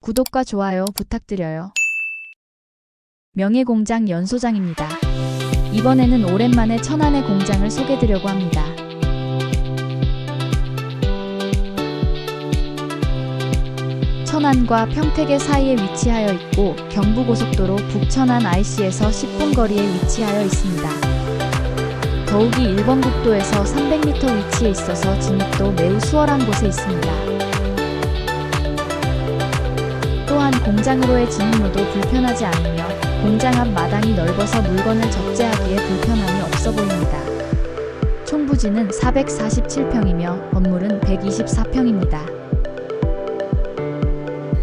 구독과 좋아요 부탁드려요. 명예공장 연소장입니다. 이번에는 오랜만에 천안의 공장을 소개드려고 합니다. 천안과 평택의 사이에 위치하여 있고 경부고속도로 북천안 IC에서 10분 거리에 위치하여 있습니다. 더욱이 1번 국도에서 300m 위치에 있어서 진입도 매우 수월한 곳에 있습니다. 공장으로의 진입로도 불편하지 않으며 공장 앞 마당이 넓어서 물건을 적재하기에 불편함이 없어 보입니다. 총 부지는 447평이며 건물은 124평입니다.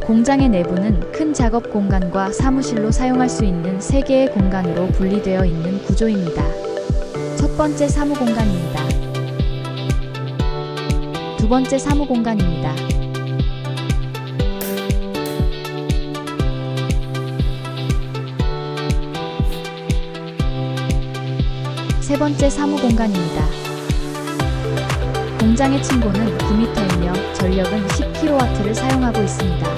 공장의 내부는 큰 작업 공간과 사무실로 사용할 수 있는 3개의 공간으로 분리되어 있는 구조입니다. 첫 번째 사무 공간입니다. 두 번째 사무 공간입니다. 세 번째 사무 공간입니다. 공장의 층고는 9m이며 전력은 10kW를 사용하고 있습니다.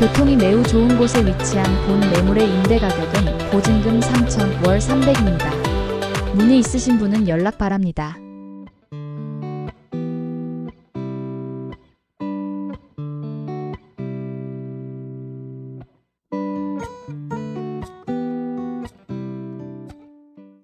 교통이 매우 좋은 곳에 위치한 본 매물의 임대 가격은 보증금 3천, 월 300입니다. 문의 있으신 분은 연락 바랍니다.